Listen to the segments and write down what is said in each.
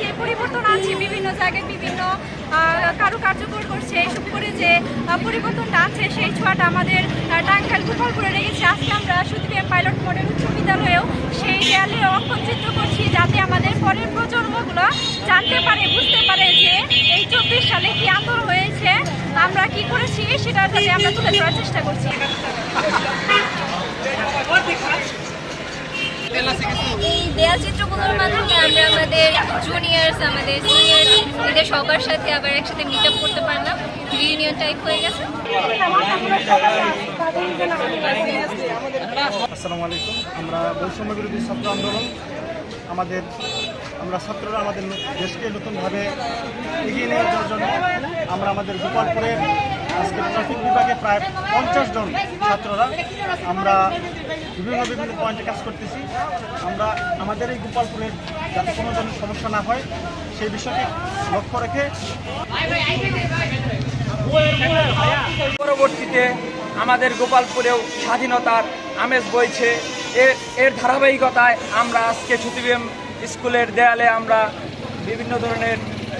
যে পরিবর্তন আনছি, বিভিন্ন জায়গায় বিভিন্ন কারুকার্যকর করছে, এইসব করে যে পরিবর্তনটা আছে সেই ছোঁয়াটা আমাদের টাঙ্গাইল গোপালপুরে রেখেছে আজকে আমরা সুদীপ পাইলট মডেল উচ্চ বিদ্যালয়েও সেই দেয়ালে অঙ্কনচিত্র করছি, যাতে আমাদের পরের প্রজন্মগুলো জানতে পারে, বুঝতে পারে যে এই চব্বিশ সালে কি আন্দোলন হয়েছে, আমরা কি করেছি, সেটা যাতে আমরা তুলে ধরার চেষ্টা করছি। এই দেয়াল চিত্রগুলোর মাধ্যমে আমরা আমাদের জুনিয়র্স আমাদের সিনিয়র্স এদের সবার সাথে আবার একসাথে মিট আপ করতে পারলাম। রিউনিয়ন টাইপ হয়ে গেছে। আসসালামু আলাইকুম। আমরা বৈষম্য বিরোধী ছাত্র আন্দোলন আমাদের আমরা ছাত্ররা আমাদের দেশকে নতুনভাবে এগিয়ে নিয়ে যাওয়ার জন্য আমরা আমাদের গোপালপুরের আজকে ট্রাফিক বিভাগে প্রায় পঞ্চাশ জন ছাত্ররা আমরা বিভিন্ন বিভিন্ন পয়েন্টে কাজ করতেছি। আমরা আমাদের এই গোপালপুরের যাতে কোনো ধরনের সমস্যা না হয়, সেই বিষয়কে লক্ষ্য রেখে পরবর্তীতে আমাদের গোপালপুরেও স্বাধীনতার আমেজ বইছে। এর এর ধারাবাহিকতায় আমরা আজকে ছুটিবেম স্কুলের দেয়ালে আমরা বিভিন্ন ধরনের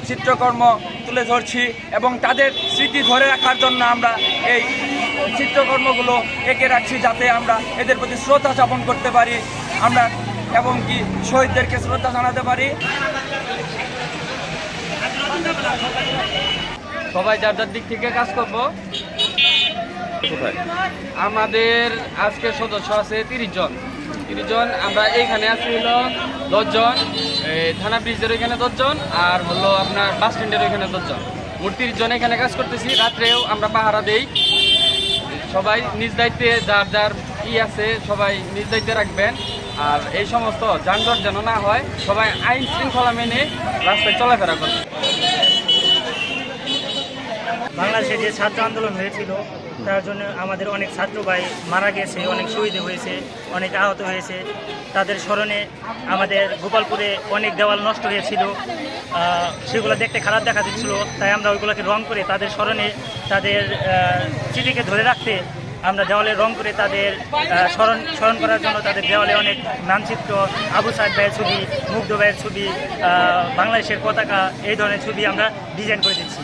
চিত্রকর্ম তুলে ধরছি এবং তাদের স্মৃতি ধরে রাখার জন্য আমরা এই চিত্রকর্মগুলো এঁকে রাখছি যাতে আমরা এদের প্রতি শ্রদ্ধা যাপন করতে পারি। আমরা এবং কি শহীদদেরকে শ্রদ্ধা জানাতে পারি। সবাই যার যার দিক থেকে কাজ করব। আমাদের আজকে সদস্য আছে তিরিশ জন। তিরিশ জন, আমরা এইখানে আছি হলো দশজন থানা ব্রিজের ওইখানে দশজন আর হলো আপনার বাস স্ট্যান্ডের ওইখানে দশজন মোট তিরিশ জন এখানে কাজ করতেছি। রাত্রেও আমরা পাহারা দেই। সবাই নিজ দায়িত্বে যার যার ই আছে, সবাই নিজ দায়িত্বে রাখবেন। আর এই সমস্ত যানজট যেন না হয়, সবাই আইন শৃঙ্খলা মেনে রাস্তায় চলাফেরা করবে বাংলাদেশে যে ছাত্র আন্দোলন হয়েছিল তার জন্য আমাদের অনেক ছাত্র ভাই মারা গেছে, অনেক শহীদ হয়েছে, অনেক আহত হয়েছে। তাদের স্মরণে আমাদের গোপালপুরে অনেক দেওয়াল নষ্ট হয়েছিল সেগুলো দেখতে খারাপ দেখা দিচ্ছিল তাই আমরা ওইগুলোকে রং করে তাদের স্মরণে তাদের স্মৃতিকে ধরে রাখতে আমরা দেওয়ালে রং করে তাদের স্মরণ স্মরণ করার জন্য তাদের দেওয়ালে অনেক মানচিত্র, আবু সাহেব ভাইয়ের ছবি, মুগ্ধ ভাইয়ের ছবি বাংলাদেশের পতাকা, এই ধরনের ছবি আমরা ডিজাইন করে দিচ্ছি।